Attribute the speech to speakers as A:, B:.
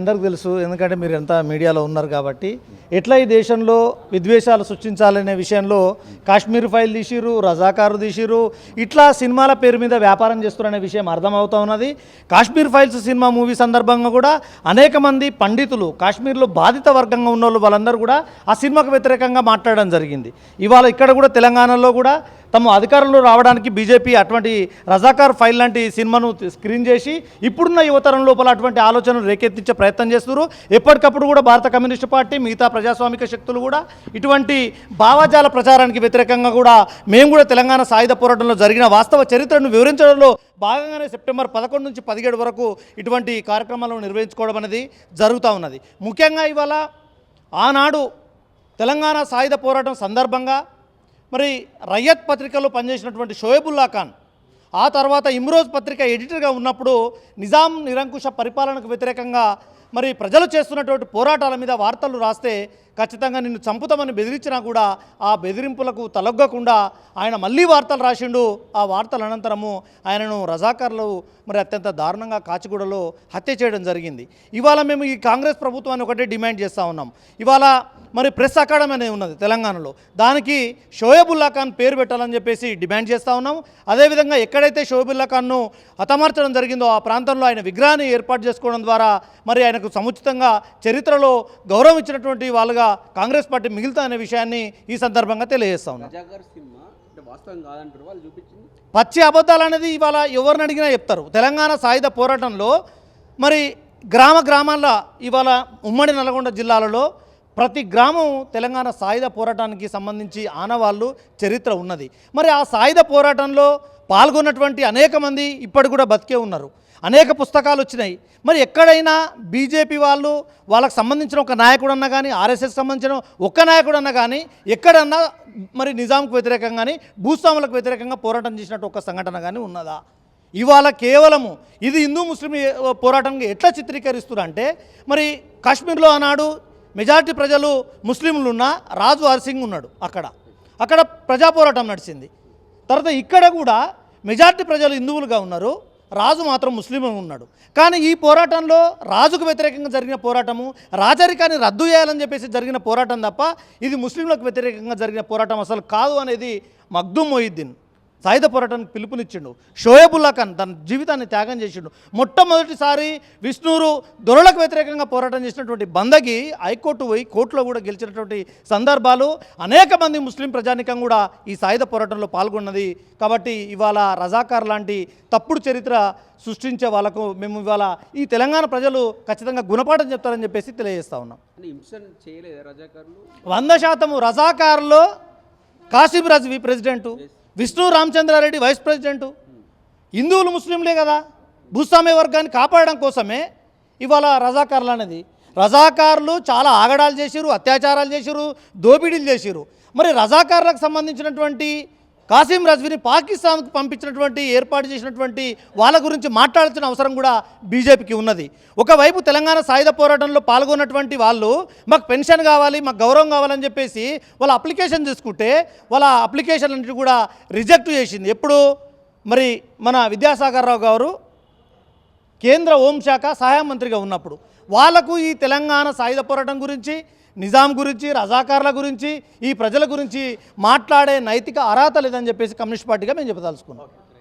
A: అందరికి తెలుసు ఎందుకంటే మీరు ఎంత మీడియాలో ఉన్నారు కాబట్టి. ఎట్లా ఈ దేశంలో విద్వేషాలు సృష్టించాలనే విషయంలో కాశ్మీర్ ఫైల్ తీసిరు రజాకారు తీసిరు ఇట్లా సినిమాల పేరు మీద వ్యాపారం చేస్తున్నారనే విషయం అర్థమవుతా ఉన్నది. కాశ్మీర్ ఫైల్స్ సినిమా మూవీ సందర్భంగా కూడా అనేక మంది పండితులు కాశ్మీర్లో బాధిత వర్గంగా ఉన్న వాళ్ళు వాళ్ళందరూ కూడా ఆ సినిమాకు వ్యతిరేకంగా మాట్లాడడం జరిగింది. ఇవాళ ఇక్కడ కూడా తెలంగాణలో కూడా తమ అధికారంలో రావడానికి బీజేపీ అటువంటి రజాకార్ ఫైల్ లాంటి సినిమాను స్క్రీన్ చేసి ఇప్పుడున్న యువతరం లోపల అటువంటి ఆలోచనలు రేకెత్తించే ప్రయత్నం చేస్తున్నారు. ఎప్పటికప్పుడు కూడా భారత కమ్యూనిస్ట్ పార్టీ మిగతా ప్రజాస్వామిక శక్తులు కూడా ఇటువంటి భావజాల ప్రచారానికి వ్యతిరేకంగా కూడా మేము కూడా తెలంగాణ సాయుధ పోరాటంలో జరిగిన వాస్తవ చరిత్రను వివరించడంలో భాగంగానే సెప్టెంబర్ పదకొండు నుంచి పదిహేడు వరకు ఇటువంటి కార్యక్రమాలను నిర్వహించుకోవడం అనేది జరుగుతూ ఉన్నది. ముఖ్యంగా ఇవాళ ఆనాడు తెలంగాణ సాయుధ పోరాటం సందర్భంగా మరి రయ్యత్ పత్రికలో పనిచేసినటువంటి షోయబుల్లా ఖాన్ ఆ తర్వాత ఇమ్రోజ్ పత్రిక ఎడిటర్గా ఉన్నప్పుడు నిజాం నిరంకుశ పరిపాలనకు వ్యతిరేకంగా మరి ప్రజలు చేస్తున్నటువంటి పోరాటాల మీద వార్తలు రాస్తే ఖచ్చితంగా నిన్ను చంపుతామని బెదిరించినా కూడా ఆ బెదిరింపులకు తలొగ్గకుండా ఆయన మళ్ళీ వార్తలు రాసిండు. ఆ వార్తల అనంతరము ఆయనను రజాకారులు మరి అత్యంత దారుణంగా కాచిగూడలో హత్య చేయడం జరిగింది. ఇవాళ మేము ఈ కాంగ్రెస్ ప్రభుత్వాన్ని ఒకటే డిమాండ్ చేస్తూ ఉన్నాం. ఇవాళ మరి ప్రెస్ అకాడమీ అనేది ఉన్నది తెలంగాణలో. దానికి షోయబుల్లా ఖాన్ పేరు పెట్టాలని చెప్పేసి డిమాండ్ చేస్తూ ఉన్నాం. అదేవిధంగా ఎక్కడైతే షోయబుల్లా ఖాన్ను హతమార్చడం జరిగిందో ఆ ప్రాంతంలో ఆయన విగ్రహాన్ని ఏర్పాటు చేసుకోవడం ద్వారా మరి ఆయనకు సముచితంగా చరిత్రలో గౌరవం ఇచ్చినటువంటి వాళ్ళుగా కాంగ్రెస్ పార్టీ మిగులుతా అనే విషయాన్ని ఈ సందర్భంగా తెలియజేస్తా ఉన్నాం. పచ్చి అబద్ధాలు అనేది ఇవాళ ఎవరిని అడిగినా చెప్తారు. తెలంగాణ సాయుధ పోరాటంలో మరి గ్రామ గ్రామాల్లో ఇవాళ ఉమ్మడి నల్గొండ జిల్లాలలో ప్రతి గ్రామం తెలంగాణ సాయుధ పోరాటానికి సంబంధించి ఆనవాళ్ళు చరిత్ర ఉన్నది. మరి ఆ సాయుధ పోరాటంలో పాల్గొన్నటువంటి అనేక మంది ఇప్పటి కూడా బతికే ఉన్నారు. అనేక పుస్తకాలు వచ్చినాయి. మరి ఎక్కడైనా బీజేపీ వాళ్ళు వాళ్ళకి సంబంధించిన ఒక నాయకుడు అన్నా కానీ ఆర్ఎస్ఎస్ సంబంధించిన ఒక్క నాయకుడు అన్నా కానీ ఎక్కడన్నా మరి నిజాంకు వ్యతిరేకంగా కానీ భూస్వాములకు వ్యతిరేకంగా పోరాటం చేసినట్టు ఒక సంఘటన కానీ ఉన్నదా? ఇవాళ కేవలము ఇది హిందూ ముస్లిం పోరాటంగా ఎట్లా చిత్రీకరిస్తున్నారంటే మరి కాశ్మీర్లో ఆనాడు మెజారిటీ ప్రజలు ముస్లింలు ఉన్న రాజు హర్సింగ్ ఉన్నాడు అక్కడ. అక్కడ ప్రజా పోరాటం నడిచింది. తర్వాత ఇక్కడ కూడా మెజారిటీ ప్రజలు హిందువులుగా ఉన్నారు. రాజు మాత్రం ముస్లిం ఉన్నాడు. కానీ ఈ పోరాటంలో రాజుకు వ్యతిరేకంగా జరిగిన పోరాటము రాజరికాన్ని రద్దు చేయాలని చెప్పేసి జరిగిన పోరాటం తప్ప ఇది ముస్లింలకు వ్యతిరేకంగా జరిగిన పోరాటం అసలు కాదు అనేది మగ్దుం మొయిద్దీన్ సాయుధ పోరాటానికి పిలుపునిచ్చిండు. షోయబుల్లా ఖాన్ తన జీవితాన్ని త్యాగం చేసిండు. మొట్టమొదటిసారి విష్ణురు దొరలకు వ్యతిరేకంగా పోరాటం చేసినటువంటి బందగి హైకోర్టు పోయి కోర్టులో కూడా గెలిచినటువంటి సందర్భాలు అనేక మంది ముస్లిం ప్రజానికం కూడా ఈ సాయుధ పోరాటంలో పాల్గొన్నది. కాబట్టి ఇవాళ రజాకార్ లాంటి తప్పుడు చరిత్ర సృష్టించే వాళ్ళకు మేము ఇవాళ ఈ తెలంగాణ ప్రజలు ఖచ్చితంగా గుణపాఠం చెప్తారని చెప్పేసి తెలియజేస్తా ఉన్నాం. వంద శాతము రజాకారులో Qasim Razvi president. Vishnu Ramachandra Reddy vice president. హిందువులు ముస్లింలే కదా. భూస్వామ్య వర్గాన్ని కాపాడడం కోసమే ఇవాళ రజాకారులు అనేది. రజాకారులు చాలా ఆగడాలు చేసిరు అత్యాచారాలు చేసిరు దోపిడీలు చేసిరు మరి రజాకారులకు సంబంధించినటువంటి కాసిం రజ్వీని పాకిస్తాన్కు పంపించినటువంటి ఏర్పాటు చేసినటువంటి వాళ్ళ గురించి మాట్లాడాల్సిన అవసరం కూడా బీజేపీకి ఉన్నది. ఒకవైపు తెలంగాణ సాయుధ పోరాటంలో పాల్గొన్నటువంటి వాళ్ళు మాకు పెన్షన్ కావాలి మాకు గౌరవం కావాలని చెప్పేసి వాళ్ళ అప్లికేషన్ తీసుకుంటే వాళ్ళ అప్లికేషన్ అన్నిటి కూడా రిజెక్ట్ చేసింది. ఎప్పుడు? మరి మన విద్యాసాగర్ రావు గారు కేంద్ర హోంశాఖ సహాయ మంత్రిగా ఉన్నప్పుడు వాళ్ళకు ఈ తెలంగాణ సాయుధ పోరాటం గురించి నిజాం గురించి రజాకార్ల గురించి ఈ ప్రజల గురించి మాట్లాడే నైతిక అర్హత లేదని చెప్పేసి కమ్యూనిస్ట్ పార్టీగా మేము చెప్పదలుచుకున్నాం.